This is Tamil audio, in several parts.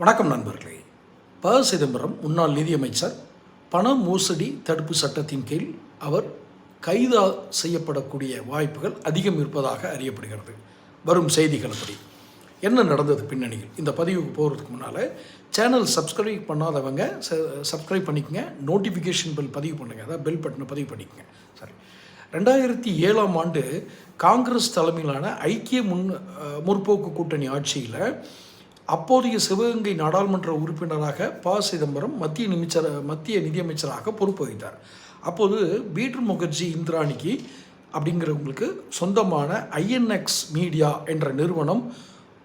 வணக்கம் நண்பர்களே. ப. சிதம்பரம் முன்னாள் நிதியமைச்சர் பண மோசடி தடுப்பு சட்டத்தின் கீழ் அவர் கைதா செய்யப்படக்கூடிய வாய்ப்புகள் அதிகம் இருப்பதாக அறியப்படுகிறது. வரும் செய்திகளப்படி என்ன நடந்தது பின்னணியில்? இந்த பதிவுக்கு போகிறதுக்கு முன்னால் சேனல் சப்ஸ்கிரைப் பண்ணாதவங்க சப்ஸ்கிரைப் பண்ணிக்கங்க. நோட்டிஃபிகேஷன் பில் பதிவு பண்ணுங்கள் அதாவது பெல் பட்டனை பதிவு பண்ணிக்கங்க. சரி ரெண்டாயிரத்தி ஏழாம் ஆண்டு காங்கிரஸ் தலைமையிலான ஐக்கிய முன் முற்போக்கு கூட்டணி ஆட்சியில் அப்போதைய சிவகங்கை நாடாளுமன்ற உறுப்பினராக ப. சிதம்பரம் மத்திய நிமிச்சர மத்திய நிதியமைச்சராக பொறுப்பு வகித்தார் அப்போது பீட்ரு முகர்ஜி இந்திராணிக்கு அப்படிங்கிறவங்களுக்கு சொந்தமான ஐஎன்எக்ஸ் மீடியா என்ற நிறுவனம்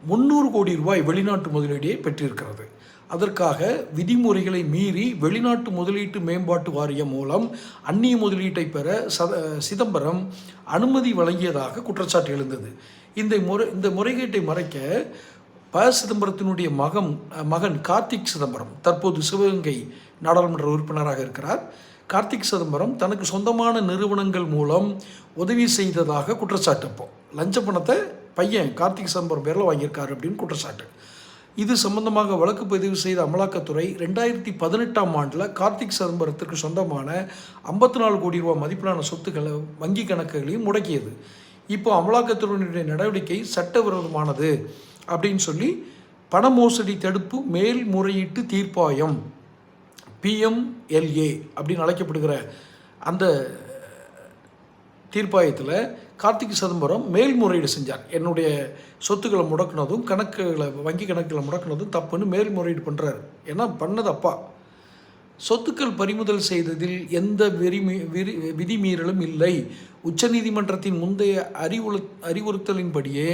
முந்நூறு கோடி ரூபாய் வெளிநாட்டு முதலீடையை பெற்றிருக்கிறது. அதற்காக விதிமுறைகளை மீறி வெளிநாட்டு முதலீட்டு மேம்பாட்டு வாரியம் மூலம் அந்நிய முதலீட்டை பெற சத சிதம்பரம் அனுமதி வழங்கியதாக குற்றச்சாட்டு எழுந்தது. இந்த முறை இந்த முறைகேட்டை மறைக்க ப. சிதம்பரத்தினுடைய மகன் மகன் கார்த்திக் சிதம்பரம் தற்போது சிவகங்கை நாடாளுமன்ற உறுப்பினராக இருக்கிறார். கார்த்திக் சிதம்பரம் தனக்கு சொந்தமான நிறுவனங்கள் மூலம் உதவி செய்ததாக குற்றச்சாட்டுப்போம் லஞ்ச பணத்தை பையன் கார்த்திக் சிதம்பரம் பேரில் வாங்கியிருக்காரு அப்படின்னு குற்றச்சாட்டு. இது சம்பந்தமாக வழக்கு பதிவு செய்த அமலாக்கத்துறை ரெண்டாயிரத்தி பதினெட்டாம் ஆண்டில் கார்த்திக் சிதம்பரத்திற்கு சொந்தமான ஐம்பத்தி நாலு கோடி ரூபாய் மதிப்பிலான சொத்துக்களை வங்கி கணக்குகளையும் முடக்கியது. இப்போ அமலாக்கத்துறையினுடைய நடவடிக்கை சட்டவிரோதமானது. அப்படின்னு சொல்லி பண மோசடி தடுப்பு மேல்முறையீட்டு தீர்ப்பாயம் பிஎம்எல்ஏ அப்படின்னு அழைக்கப்படுகிற அந்த தீர்ப்பாயத்தில் கார்த்திக் சிதம்பரம் மேல்முறையீடு செஞ்சார். என்னுடைய சொத்துக்களை முடக்குனதும் கணக்குகளை வங்கி கணக்குகளை முடக்குனதும் தப்புன்னு மேல்முறையீடு பண்ணுறார் ஏன்னா பண்ணது அப்பா. சொத்துக்கள் பறிமுதல் செய்ததில் எந்த விரிமீ விரி விதிமீறலும் இல்லை. உச்சநீதிமன்றத்தின் முந்தைய அறிவுறு அறிவுறுத்தலின்படியே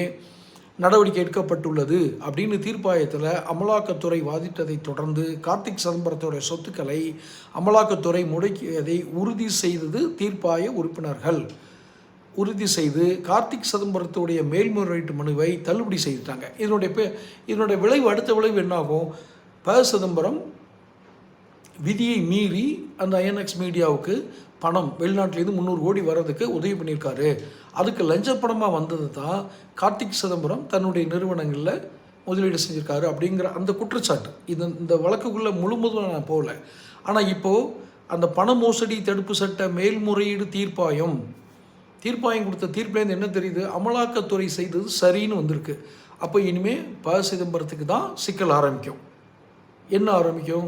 நடவடிக்கை எடுக்கப்பட்டுள்ளது அப்படின்னு தீர்ப்பாயத்தில் அமலாக்கத்துறை வாதிட்டதை தொடர்ந்து கார்த்திக் சிதம்பரத்துடைய சொத்துக்களை அமலாக்கத்துறை முடக்கியதை உறுதி செய்தது தீர்ப்பாய உறுப்பினர்கள். உறுதி செய்து கார்த்திக் சிதம்பரத்துடைய மேல்முறையீட்டு மனுவை தள்ளுபடி செய்துட்டாங்க. இதனுடைய பே இதனுடைய விளைவு அடுத்த விளைவு என்னாகும்? ப சிதம்பரம் விதியை மீறி அந்த ஐஎன்எக்ஸ் மீடியாவுக்கு பணம் வெளிநாட்டிலேருந்து முந்நூறு கோடி வர்றதுக்கு உதவி பண்ணியிருக்காரு. அதுக்கு லஞ்ச படமாக வந்தது தான் கார்த்திக் சிதம்பரம் தன்னுடைய நிறுவனங்களில் முதலீடு செஞ்சுருக்காரு அப்படிங்கிற அந்த குற்றச்சாட்டு. இது இந்த வழக்குக்குள்ளே முழுவதும் நான் போகல. ஆனால் இப்போது அந்த பண மோசடி தடுப்பு சட்ட மேல்முறையீடு தீர்ப்பாயம் தீர்ப்பாயம் கொடுத்த தீர்ப்புலேருந்து என்ன தெரியுது? அமலாக்கத்துறை செய்தது சரின்னு வந்திருக்கு. அப்போ இனிமேல் ப சிதம்பரத்துக்கு தான் சிக்கல் ஆரம்பிக்கும். என்ன ஆரம்பிக்கும்?